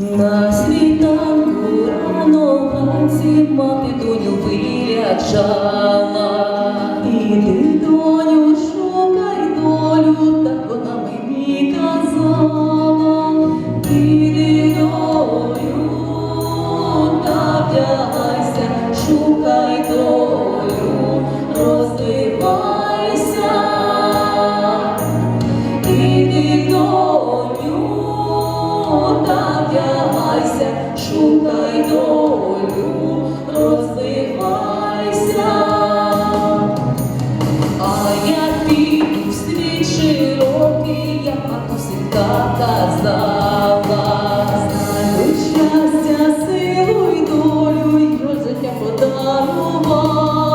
На світанку рано вранці мати доню вирячала. Іди, доню, шукай долю, так вона мені казала. Іди, доню, та вдягала. шукай долю, розвивайся, а я піду в широкий, я то всегда казала, щастя, силу долю, і життя подарувало,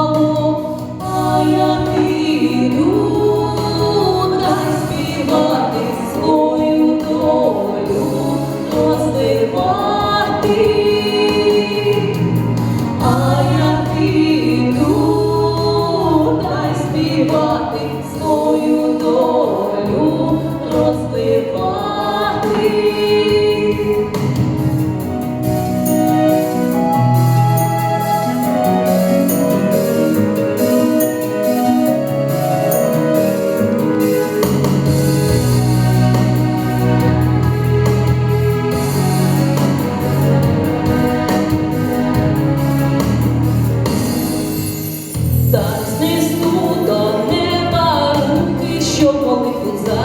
будь за.